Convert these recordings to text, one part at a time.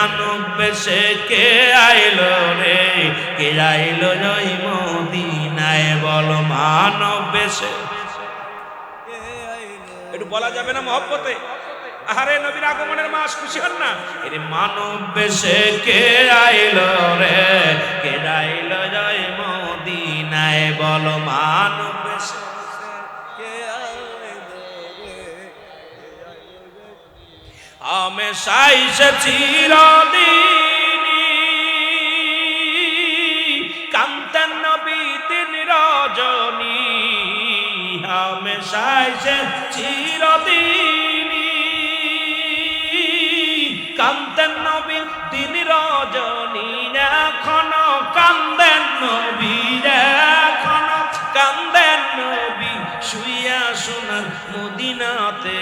মানব বেশে কে আইলো রে? কে আইল জয় মদিনায়? বল মানব বেশে একটু বলা যাবে না মহব্বতে? আহারে নবীর আগমনের মাস, খুশি হন না? এর মানব বেশে কে আইল রে? আমি সাইছে চিরদিনী কান্তেন নবী দিন রজনী আমি সাইছে চিরদিনী কান্তেন নবী দিন রজনী এখনও কান্দেন নবী, এখনও কান্দেন নবী। শুইয়া সোনার মদিনাতে।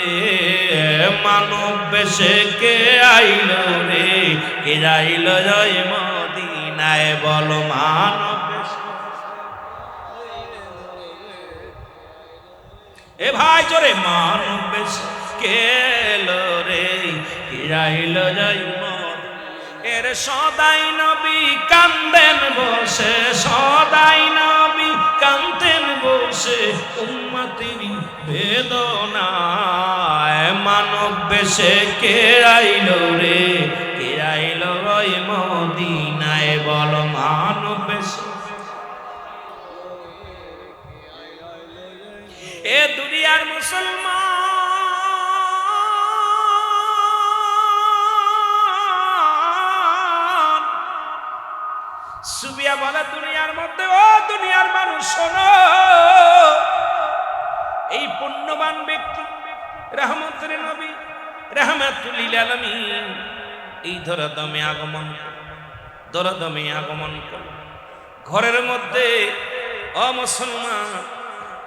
মানব বেশে কে আইল রে? কে আইল জয় মদিনায়? বল মানব এ ভাই জোরে, মানব বেশে কে এলো রে? কে আইল জয় এর সদাই নবী কান্দেন বসে, সদাই বেশে কে আইল রে? কে আইল রয় মদিনায় বল মানব বেশে এ দুনিয়ার মুসলমান। সুবিয়া বলে, দুনিয়ার মধ্যে, ও দুনিয়ার মানুষ, শোনো। এই পুণ্যবান ব্যক্তি রহমতের নবী, রহমাতুল্লিল আলামিন। এই ধরাদমে আগমন করে ধরাদমে আগমন করে। ঘরের মধ্যে অমুসলমান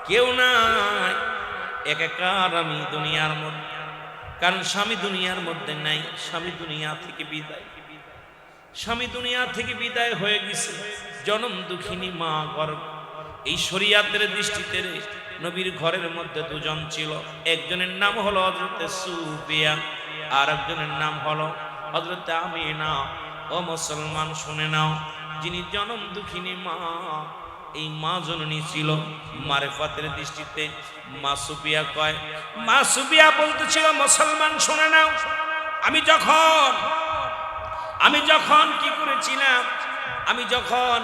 কেউ নাই। একাকার আমি দুনিয়ার মধ্যে, কারণ স্বামী দুনিয়ার মধ্যে নাই, স্বামী দুনিয়া থেকে বিদায়। স্বামী দুনিয়া থেকে বিদায় হয়ে গেছে, জনম দুঃখিনী মা গর্ব। এই শরিয়াতের দৃষ্টিতে নবীর ঘরের মধ্যে দুজন ছিল। একজনের নাম হলো হজরতে সুফিয়া আর একজনের নাম হলো হজরতে আমিনা। ও মুসলমান, শুনে নাও, যিনি জনম দুঃখিনী মা, এই মা জননী ছিল। মারেফাতের দৃষ্টিতে মা সুফিয়া কয়, মা সুফিয়া বলতেছিল, মুসলমান, শুনে নাও, আমি যখন আমি যখন কি করেছিলাম, আমি যখন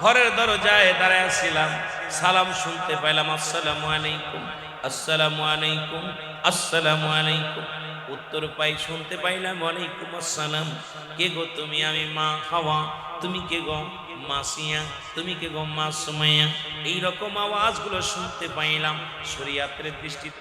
ঘরের দরজায় দাঁড়ায় ছিলাম সালাম শুনতে পাইলাম, আসসালামু আলাইকুম আসসালামু আলাইকুম আসসালামু আলাইকুম। উত্তর পাই, শুনতে পাইলাম, ওয়ালাইকুম আসসালাম। কে গো তুমি? আমি মা হাওয়া। তুমি কে গো? মা সিয়া। তুমি কে গো? মা সুমাইয়া। এইরকম আওয়াজগুলো শুনতে পাইলাম। শরীয়তের দৃষ্টিতে